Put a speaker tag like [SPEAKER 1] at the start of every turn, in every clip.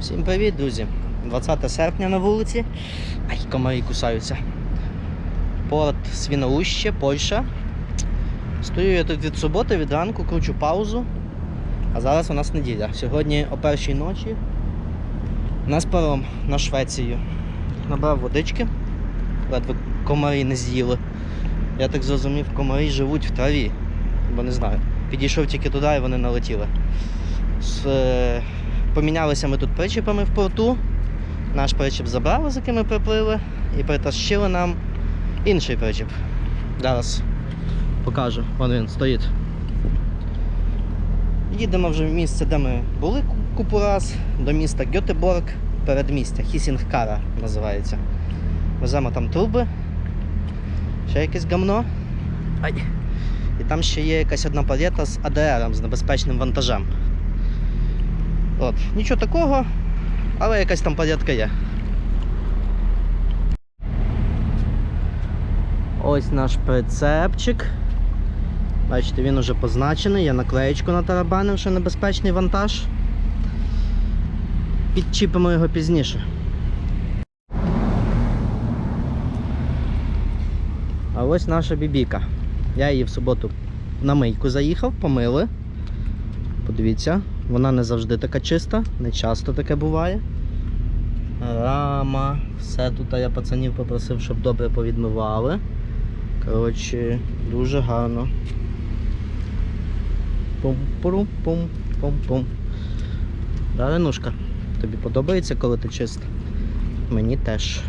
[SPEAKER 1] Всім привіт, друзі! 20 серпня на вулиці. Ай, комарі кусаються. Порт Свіноуще, Польща. Стою я тут від суботи, від ранку, кручу паузу. А зараз у нас неділя. Сьогодні о першій ночі нас паром на Швецію. Набрав водички, ледве комарі не з'їли. Я так зрозумів, комарі живуть в траві. Бо не знаю. Підійшов тільки туди і вони налетіли. З, е, Помінялися ми тут причепами в порту. Наш причеп забрали, з яким ми приплили, і притащили нам інший причеп. Зараз покажу, вон він стоїть. Їдемо вже в місце, де ми були купу раз, до міста Гьотеборг, передмістя, Хісінгкара називається. Веземо там труби, ще якесь гамно. Ай. І там ще є якась одна палета з АДРом, з небезпечним вантажем. От, нічого такого, але якась там порядка є. Ось наш прицепчик. Бачите, він уже позначений, я наклеєчку натарабанив, що небезпечний вантаж. Підчіпимо його пізніше. А ось наша бібіка. Я її в суботу на мийку заїхав, помили. Подивіться, вона не завжди така чиста, не часто таке буває. Рама, все тут я пацанів попросив, щоб добре повідмивали. Коротше, дуже гарно. Пум-пум-пум-пум-пум. Даринушка, тобі подобається, коли ти чиста? Мені теж.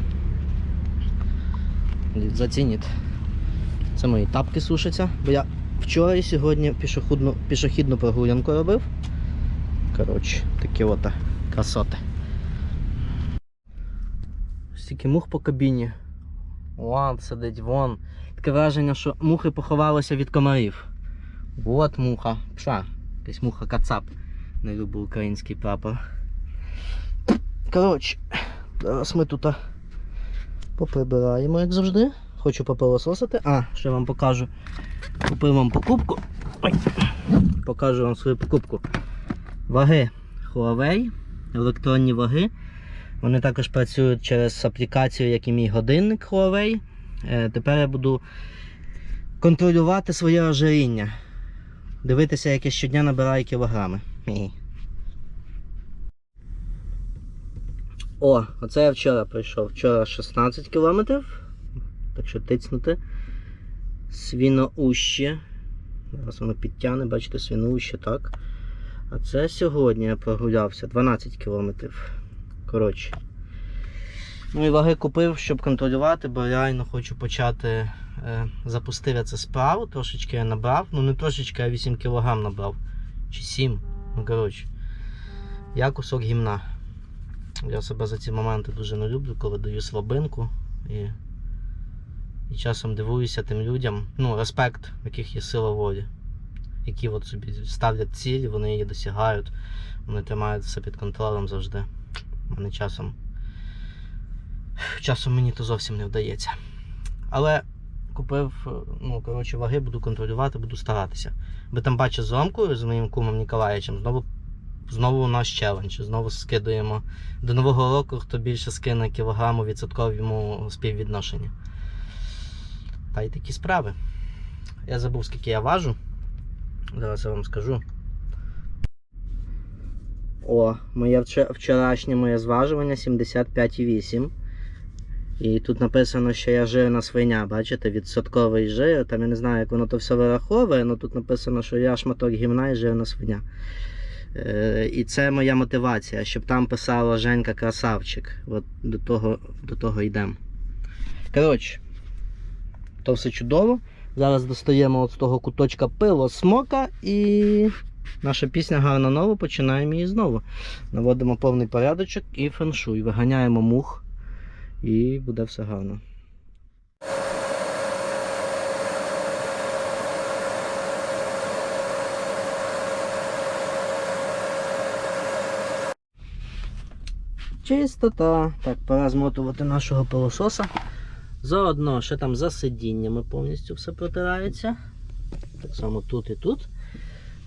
[SPEAKER 1] Зацініть. Це мої тапки сушаться, бо я вчора і сьогодні пішохідну, пішохідну прогулянку робив. Коротше, такі от красоти. Стільки мух по кабіні. Вон сидить, вон. Таке враження, що мухи поховалися від комарів. От муха. Пша. Якась муха кацап. Не люблю український прапор. Коротше, зараз ми тут поприбираємо, як завжди. Хочу попилососити. А, ще вам покажу. Купив вам покупку. Ой. Покажу вам свою покупку. Ваги Huawei, електронні ваги. Вони також працюють через аплікацію, як і мій годинник Huawei. Е, Тепер я буду контролювати своє ожиріння. Дивитися, як я щодня набираю кілограми. О, оце я вчора прийшов. Вчора 16 кілометрів. Так що тицнути. Свіноуще. Зараз воно підтягне, бачите, свіноуще, так. А це сьогодні я прогулявся 12 кілометрів. Коротше. Ну і ваги купив, щоб контролювати, бо реально хочу почати. Е, запустив я це справу, трошечки я набрав. Ну не трошечки, а 8 кг набрав. Чи 7. Ну коротше. Я кусок гімна. Я себе за ці моменти дуже не люблю, коли даю слабинку. І, і часом дивуюся тим людям. Ну, респект, в яких є сила волі. Які от собі ставлять цілі, вони її досягають, вони тримають все під контролем завжди. Мене часом. Часом мені то зовсім не вдається. Але купив, е, ну, коротше, ваги, буду контролювати, буду старатися. Бо там бачу зромкою з моїм кумом Ніколаєчем, знову, знову наш челендж. Знову скидуємо до Нового року, хто більше скине кілограму відсотковому співвідношенні. Та й такі справи. Я забув, скільки я важу. Зараз я вам скажу. О, моє вчорашнє моє зважування 75,8. І тут написано, що я жирна свиня, бачите, відсотковий жир. Там я не знаю, як воно то все вираховує, але тут написано, що я шматок гімна і жирна свиня. Е, і це моя мотивація, щоб там писала Женька красавчик. От до того, до того йдемо. Коротше, то все чудово. Зараз достаємо от з того куточка пило смока і наша пісня гарна нова, починаємо її знову. Наводимо повний порядочок і феншуй. Виганяємо мух і буде все гарно. Чистота. Так, пора змотувати нашого пилососа. Заодно ще там за сидіннями повністю все протирається. Так само тут і тут.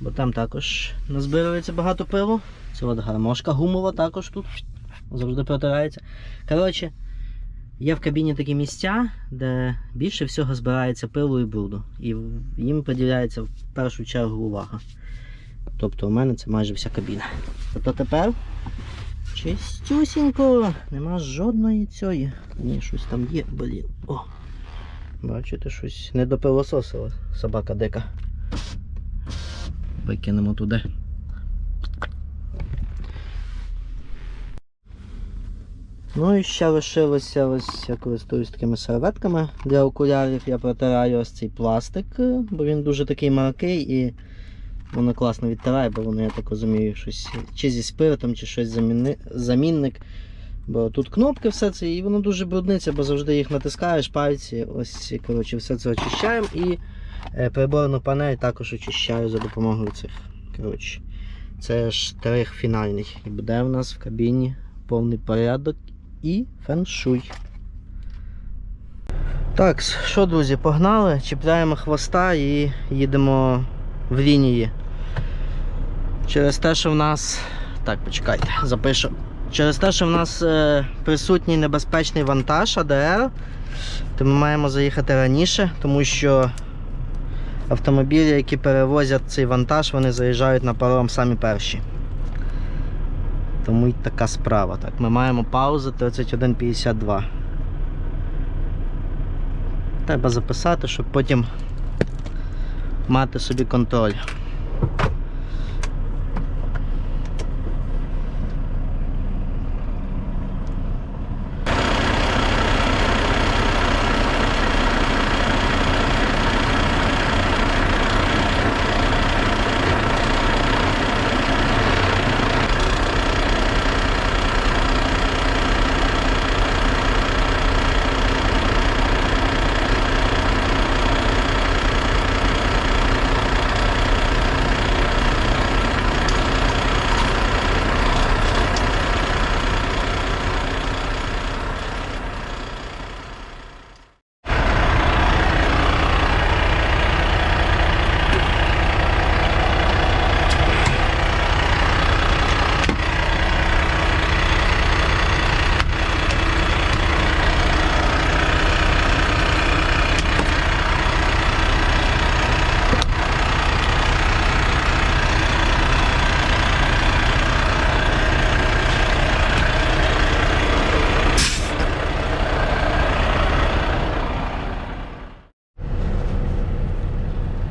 [SPEAKER 1] Бо там також назбирається багато пилу. Це от гармошка гумова також тут завжди протирається. Коротше, є в кабіні такі місця, де більше всього збирається пилу і бруду. І їм приділяється в першу чергу увага. Тобто у мене це майже вся кабіна. Тобто тепер чистюсінько, нема жодної цієї. Ні, щось там є, блін. О! Бачите, щось не допилососила собака дика. Викинемо туди. Ну і ще лишилося ось я користуюсь такими серветками для окулярів. Я протираю ось цей пластик, е, бо він дуже такий маркий і воно класно відтирає, бо воно, я так розумію, щось чи зі спиртом, чи щось заміни... замінник. Бо тут кнопки, все це, і воно дуже брудниться, бо завжди їх натискаєш, пальці. Ось, коротше, все це очищаємо і е, приборну панель також очищаю за допомогою цих. Коротше, це штрих фінальний. І буде в нас в кабіні повний порядок і феншуй. Так, що, друзі, погнали, чіпляємо хвоста і їдемо в лінії. Через те, що в нас. Так, почекайте, запишу. Через те, що в нас е, присутній небезпечний вантаж АДР, то ми маємо заїхати раніше, тому що автомобілі, які перевозять цей вантаж, вони заїжджають на паром самі перші. Тому й така справа. Так, ми маємо паузу 31.52. Треба записати, щоб потім мати собі контроль.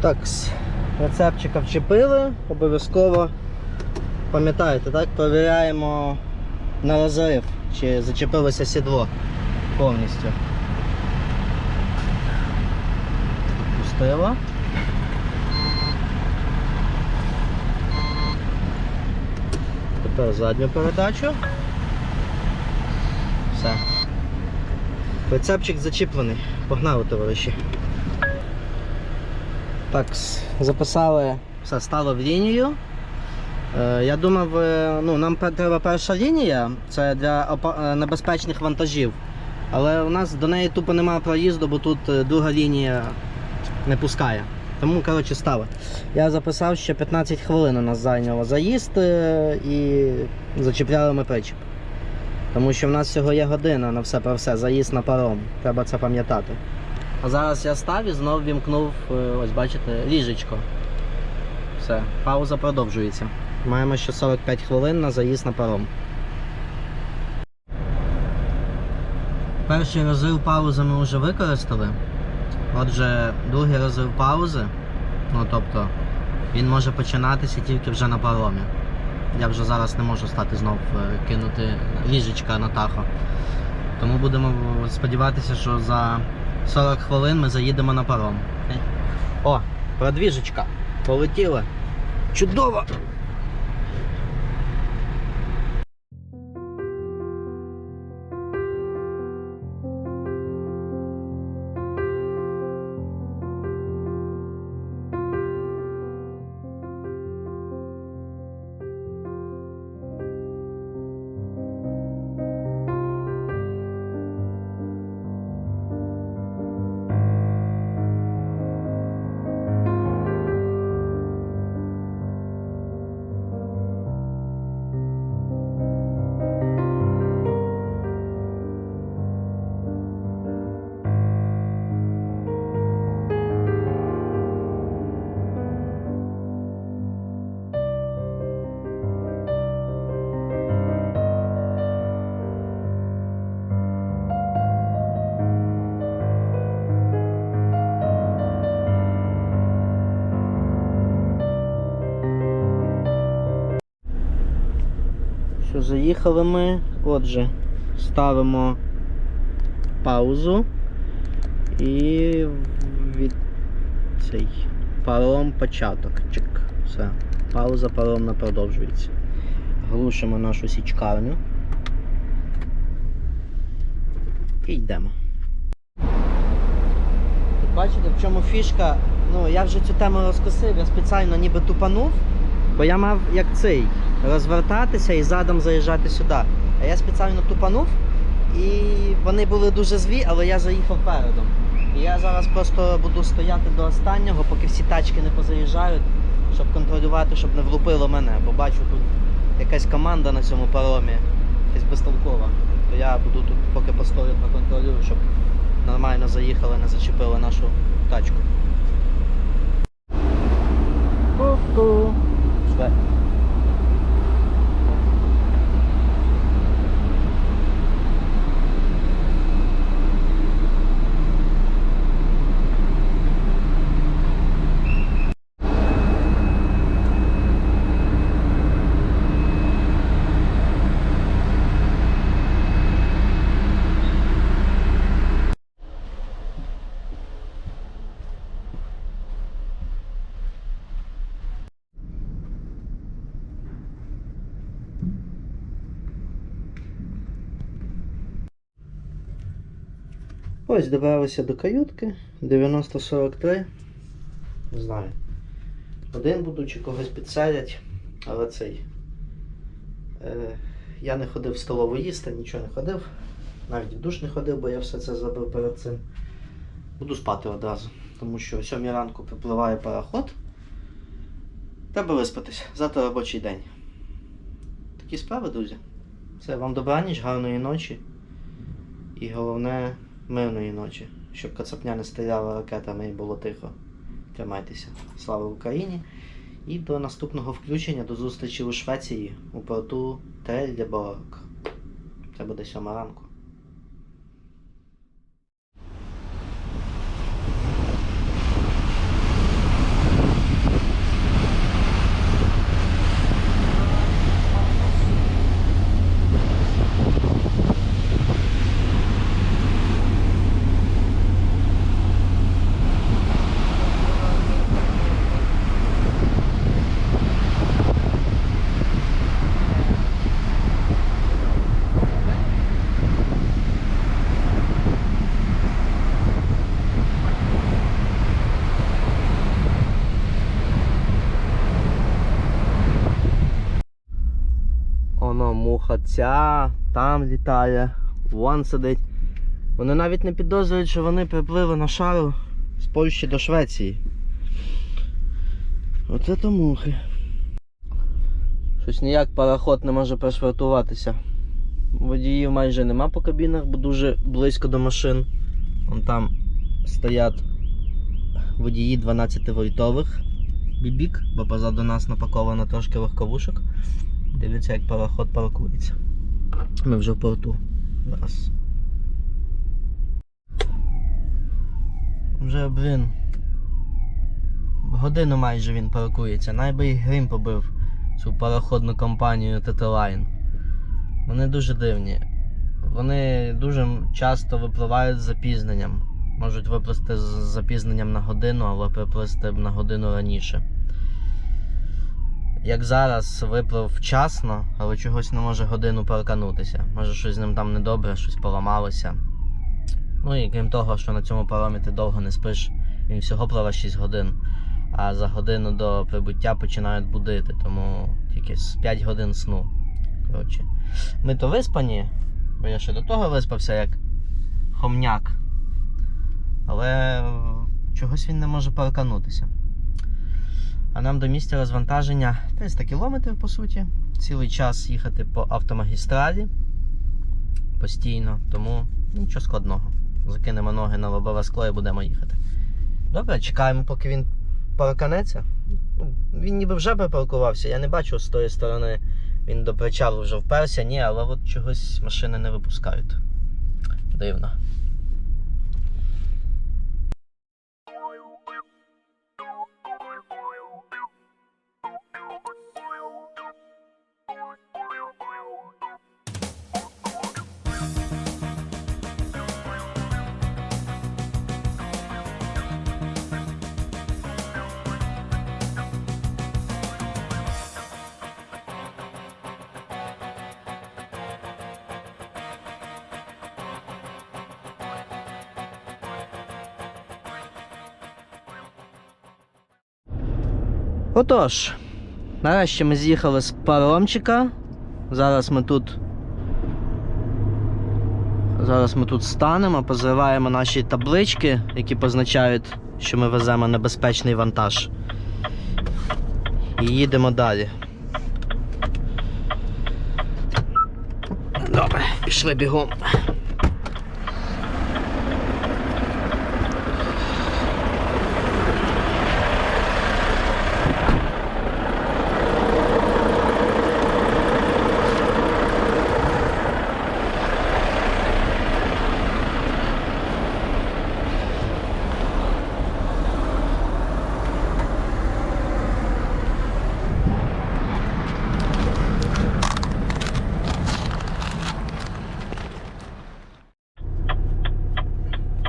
[SPEAKER 1] Так, с- рецепчика вчепили, обов'язково пам'ятаєте, так? Провіряємо на розрив, чи зачепилося сідло повністю. Пустило. Тепер задню передачу. Все. Прицепчик зачіплений. Погнали, товариші. Так, записали, все стало в лінію. Е, я думав, е, ну, нам треба перша лінія, це для е, небезпечних вантажів. Але у нас до неї тупо немає проїзду, бо тут друга лінія не пускає. Тому, коротше, стали. Я записав, що 15 хвилин у нас зайняло заїзд і зачіпляли ми причіп. Тому що в нас всього є година на все про все, заїзд на паром. Треба це пам'ятати. А зараз я став і знов вімкнув, е, ось бачите, ліжечко. Все, пауза продовжується. Маємо ще 45 хвилин на заїзд на паром. Перший розрив паузи ми вже використали. Отже, другий розрив паузи, ну тобто, він може починатися тільки вже на паромі. Я вже зараз не можу стати знов е, кинути ліжечка на тахо. Тому будемо сподіватися, що за 40 хвилин ми заїдемо на паром. О, продвіжечка. Полетіла. Чудово! Заїхали ми. Отже, ставимо паузу і від цей паром початок. Чик. Все. Пауза паромна продовжується. Глушимо нашу січкарню. І йдемо. Бачите, в чому фішка? Ну, я вже цю тему розкосив, я спеціально ніби тупанув, бо я мав як цей розвертатися і задом заїжджати сюди. А я спеціально тупанув, і вони були дуже злі, але я заїхав передом. І я зараз просто буду стояти до останнього, поки всі тачки не позаїжджають, щоб контролювати, щоб не влупило мене. Бо бачу тут якась команда на цьому паромі, якась безтолкова. То я буду тут поки постою проконтролюю, щоб нормально заїхали, не зачепили нашу тачку. Ку-ку. Все. Ось добралися до каютки 9043. Не знаю. Один буду чи когось підсадять, але цей. Е, я не ходив в столову їсти, нічого не ходив. Навіть в душ не ходив, бо я все це зробив перед цим. Буду спати одразу, тому що о 7 ранку припливає пароход. Треба виспатись. Завтра робочий день. Такі справи, друзі. Все, вам добраніч, гарної ночі. І головне мирної ночі, щоб кацапня не стріляла ракетами і було тихо. Тримайтеся. Слава Україні! І до наступного включення, до зустрічі у Швеції у порту Трельдеборг. Це буде сьома ранку. Муха ця, там літає, вон сидить. Вони навіть не підозрюють, що вони припливли на шару з Польщі до Швеції. Оце то мухи. Щось ніяк пароход не може пришвартуватися. Водіїв майже нема по кабінах, бо дуже близько до машин. Вон там стоять водії 12 вольтових бібік, бо позаду нас напаковано трошки легковушок. Дивіться, як пароход паркується. Ми вже в порту. Зараз. Вже, блін. Годину майже він паркується. Найби і грім побив цю пароходну компанію TT-Line. Вони дуже дивні. Вони дуже часто випливають з запізненням. Можуть виплисти з запізненням на годину, але приплисти на годину раніше. Як зараз виплив вчасно, але чогось не може годину парканутися. Може щось з ним там недобре, щось поламалося. Ну і крім того, що на цьому паромі ти довго не спиш, він всього пливе 6 годин. А за годину до прибуття починають будити, тому тільки з 5 годин сну. Коротше. Ми то виспані, бо я ще до того виспався як хомняк. Але чогось він не може парканутися. А нам до місця розвантаження 300 кілометрів, по суті. Цілий час їхати по автомагістралі постійно, тому нічого складного. Закинемо ноги на лобове скло і будемо їхати. Добре, чекаємо, поки він парканеться. Ну, Він ніби вже припаркувався, я не бачу з тої сторони. Він до причалу вже вперся, ні, але от чогось машини не випускають. Дивно. Отож, нарешті ми з'їхали з паромчика. Зараз ми тут. Зараз ми тут станемо, позриваємо наші таблички, які позначають, що ми веземо небезпечний вантаж. І їдемо далі. Добре, пішли бігом.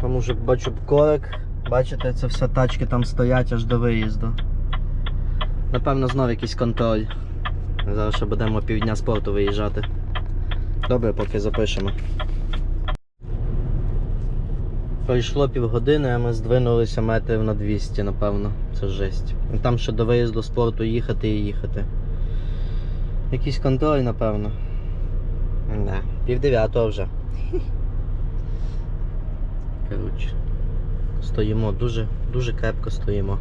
[SPEAKER 1] Там уже бачу корик. Бачите, це все тачки там стоять аж до виїзду. Напевно, знов якийсь контроль. Зараз ще будемо півдня спорту виїжджати. Добре, поки запишемо. Пройшло півгодини, а ми здвинулися метрів на 200, напевно. Це жесть. Там ще до виїзду спорту їхати і їхати. Якийсь контроль, напевно. Да. Пів дев'ятого вже. Коротше, стоїмо дуже, дуже крепко стоїмо.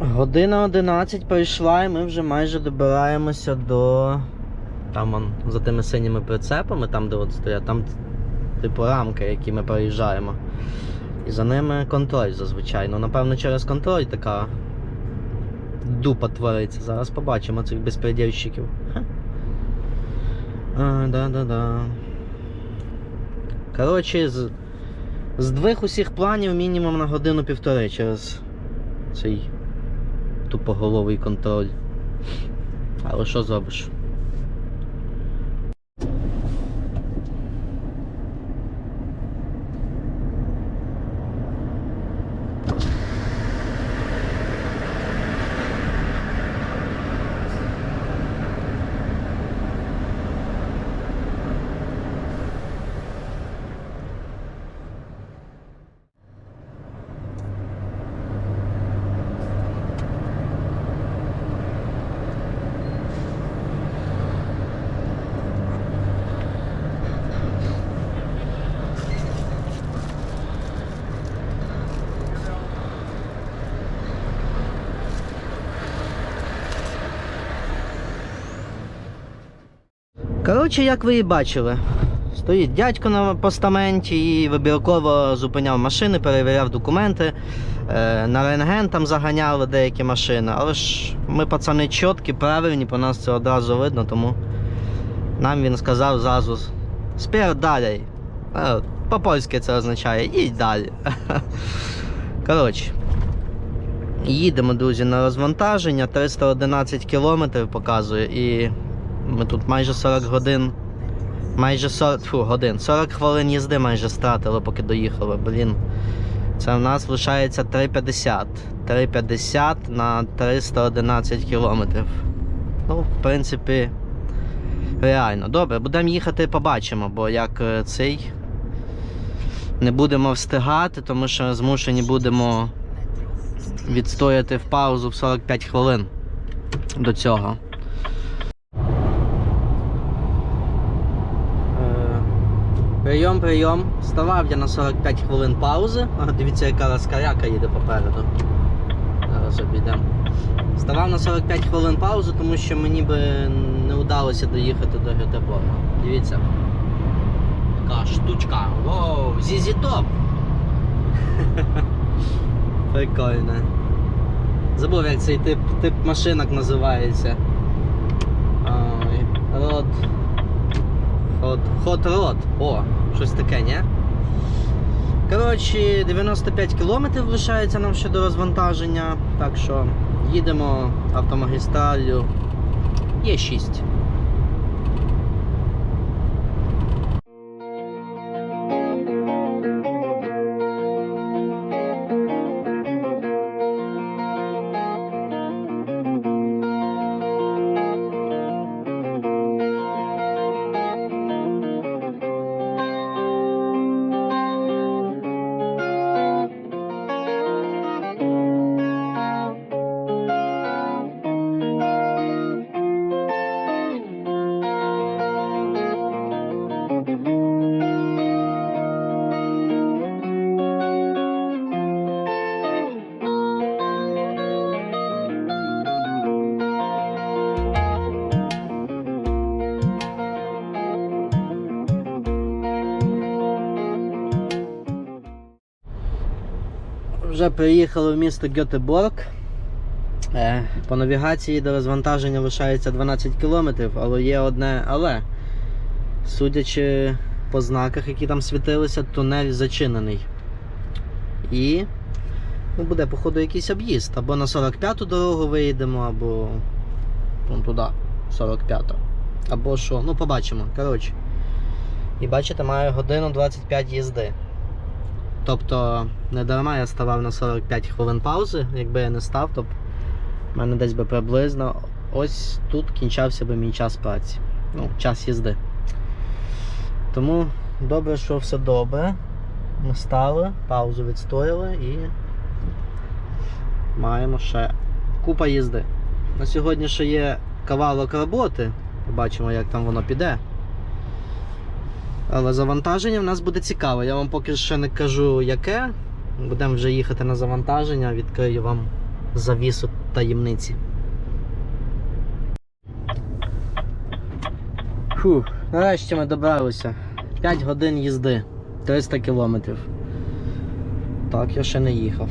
[SPEAKER 1] Година 11 пройшла і ми вже майже добираємося до. Там он, за тими синіми прицепами, там де от стоять, там типу рамки, які ми проїжджаємо. І за ними контроль зазвичай. Ну, напевно, через контроль така дупа твориться. Зараз побачимо цих безпредельщиків. А, да-да-да. Коротше, з, з двох усіх планів мінімум на годину-півтори через цей тупоголовий контроль. Але що зробиш? Коротше, як ви і бачили, стоїть дядько на постаменті і вибірково зупиняв машини, перевіряв документи. Е, На рентген там заганяли деякі машини, але ж ми пацани чіткі, правильні, по нас це одразу видно, тому нам він сказав зразу спір далі. Е, По-польськи це означає їдь далі. Коротше. Їдемо, друзі, на розвантаження, 311 кілометрів показує і ми тут майже 40 годин. Майже 40 фу, годин. 40 хвилин їзди майже стратили, поки доїхали. Блін. Це в нас лишається 3,50. 3,50 на 311 кілометрів. Ну, в принципі, реально. Добре, будемо їхати, побачимо, бо як е, цей. Не будемо встигати, тому що змушені будемо відстояти в паузу в 45 хвилин до цього. Е, Прийом, прийом. Ставав я на 45 хвилин паузи. А, дивіться, яка розкаряка їде попереду. Зараз обійдемо. Ставав на 45 хвилин паузи, тому що мені би не вдалося доїхати до Гетеборга. Дивіться. Така штучка. Воу, зізі топ. Прикольно. Забув, як цей тип, тип машинок називається. Ой, род. Хот, Hot Rod. О, щось таке, ні? Коротше, 95 кілометрів лишається нам ще до розвантаження. Так що їдемо автомагістраллю. Є 6. Вже приїхали в місто Гетеборг. Е, По навігації до розвантаження лишається 12 кілометрів, але є одне але. Судячи по знаках, які там світилися, тунель зачинений. І ну, буде, походу, якийсь об'їзд. Або на 45-ту дорогу виїдемо, або вон туди, 45-ту. Або що, ну побачимо. Коротше. І бачите, маю годину 25 їзди. Тобто, не дарма я ставав на 45 хвилин паузи, якби я не став, то в мене десь би приблизно ось тут кінчався би мій час праці. Ну, час їзди. Тому добре, що все добре. Ми стали, паузу відстояли і маємо ще купа їзди. На сьогодні ще є кавалок роботи. Побачимо, як там воно піде. Але завантаження в нас буде цікаве. Я вам поки ще не кажу яке. Будемо вже їхати на завантаження, відкрию вам завісу таємниці. Фух, нарешті ми добралися. 5 годин їзди, 300 кілометрів. Так, я ще не їхав.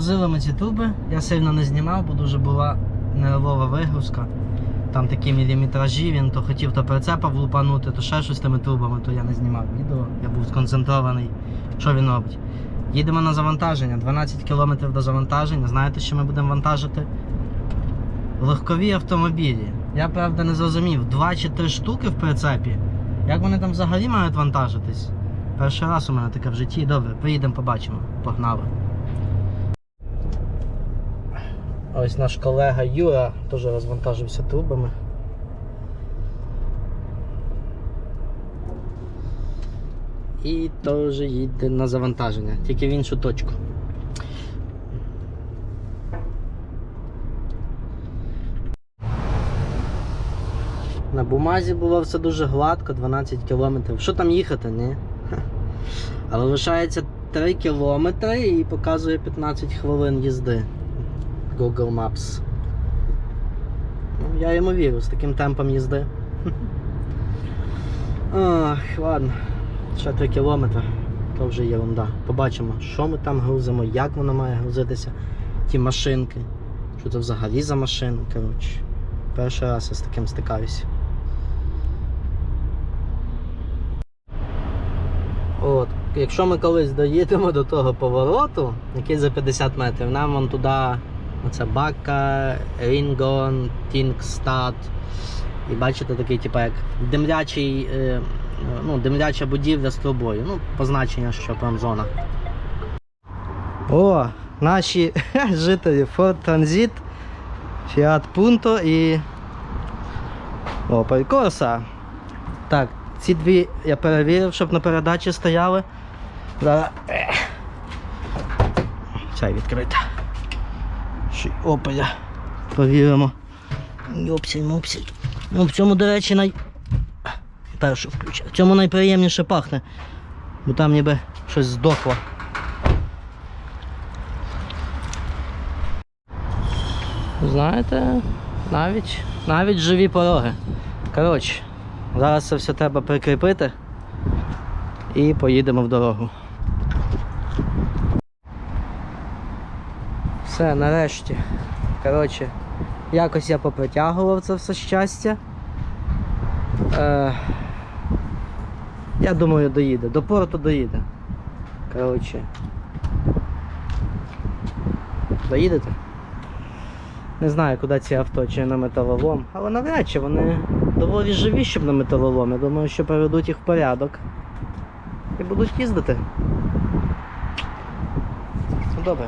[SPEAKER 1] Так, розгрузили ми ці труби. Я сильно не знімав, бо дуже була нервова вигрузка. Там такі міліметражі, він то хотів то прицепа влупанути, то ще щось з тими трубами, то я не знімав відео. Я був сконцентрований. Що він робить? Їдемо на завантаження, 12 кілометрів до завантаження. Знаєте, що ми будемо вантажити? Легкові автомобілі. Я правда не зрозумів, два чи три штуки в прицепі. Як вони там взагалі мають вантажитись? Перший раз у мене таке в житті. Добре, приїдемо, побачимо. Погнали. Ось наш колега Юра теж розвантажився трубами. І теж їде на завантаження, тільки в іншу точку. На бумазі було все дуже гладко, 12 кілометрів. Що там їхати, ні? Але лишається 3 кілометри і показує 15 хвилин їзди. Google Maps. Ну, я йому вірю з таким темпом їзди. Ах, ладно. Ще 3 кілометри. То вже ерунда. Побачимо, що ми там грузимо, як воно має грузитися, ті машинки. Що це взагалі за машини, коротше. Перший раз я з таким стикаюся. От, якщо ми колись доїдемо до того повороту, який за 50 метрів, нам вон туди оце Бака, Рінгон, Тінгстад. І бачите, такий, типу, як димлячий, е, ну, димляча будівля з трубою. Ну, позначення, що промзона. О, наші жителі Ford Transit, Fiat Punto і Opel Corsa. Так, ці дві я перевірив, щоб на передачі стояли. Зараз. Цей відкрита. Й Опеля. Провіримо. Йопсіль, мопсіль. Ну, в цьому, до речі, най... Першу включаю. В цьому найприємніше пахне. Бо там ніби щось здохло. Знаєте, навіть, навіть живі пороги. Коротше, зараз це все треба прикріпити і поїдемо в дорогу. Все, нарешті. Коротше, якось я попритягував це все щастя. Е, я думаю, доїде. До порту доїде. Коротше. Доїдете? Не знаю, куди ці авто чи на металолом, але навряд чи вони доволі живі, щоб на металолом. Я думаю, що приведуть їх в порядок. І будуть їздити. Ну добре,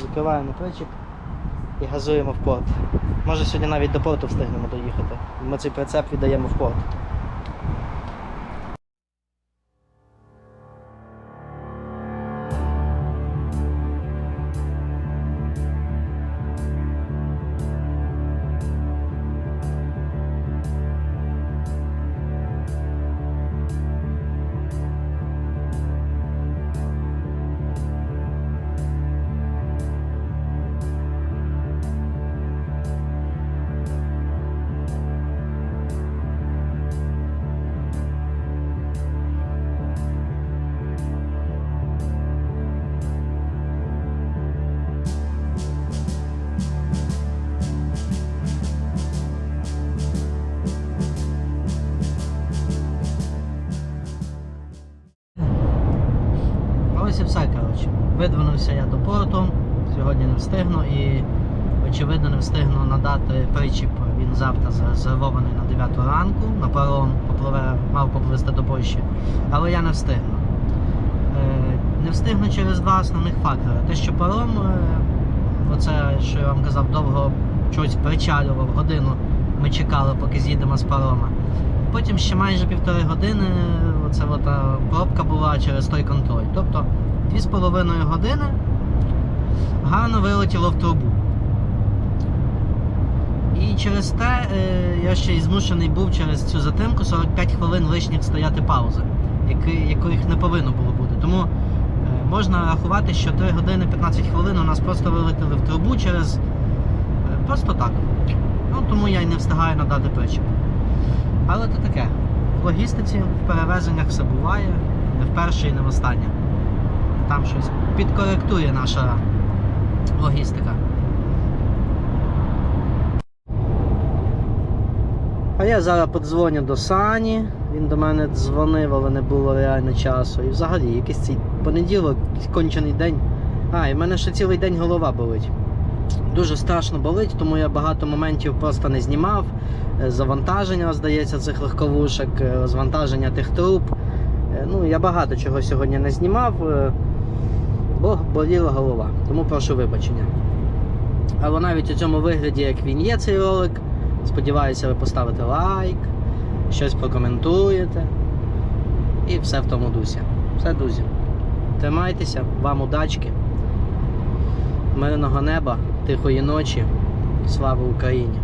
[SPEAKER 1] закриваємо плечик і газуємо в порт. Може сьогодні навіть до порту встигнемо доїхати. Ми цей прицеп віддаємо в порт. Надати причіп. Він завтра зарезервований на 9 ранку, на паром попливе, мав попливти до Польщі, але я не встигну. Е, не встигну через два основних фактори. Те, що паром, е, оце, що я вам казав, довго щось причалював, годину ми чекали, поки з'їдемо з парома. Потім ще майже півтори години оце от, е, пробка була через той контроль. Тобто дві з половиною години гарно вилетіло в трубу. І через те е, я ще й змушений був через цю затримку 45 хвилин лишніх стояти паузи, яких не повинно було бути. Тому е, можна рахувати, що 3 години 15 хвилин у нас просто вилетіли в трубу через. е, просто так. Ну, тому я й не встигаю надати причіп. Але то таке. В логістиці, в перевезеннях все буває, не вперше і не востаннє. Там щось підкоректує наша логістика. А я зараз подзвоню до Сані. Він до мене дзвонив, але не було реально часу. І взагалі якийсь цей понеділок, кончений день. А, і в мене ще цілий день голова болить. Дуже страшно болить, тому я багато моментів просто не знімав. Е, Завантаження, здається, цих легковушок, е, розвантаження тих труб. Е, Ну, я багато чого сьогодні не знімав, бо боліла голова. Тому прошу вибачення. Але навіть у цьому вигляді, як він є, цей ролик, сподіваюся, ви поставите лайк, щось прокоментуєте. І все в тому дусі. Все, друзі. Тримайтеся, вам удачки, мирного неба, тихої ночі. Слава Україні!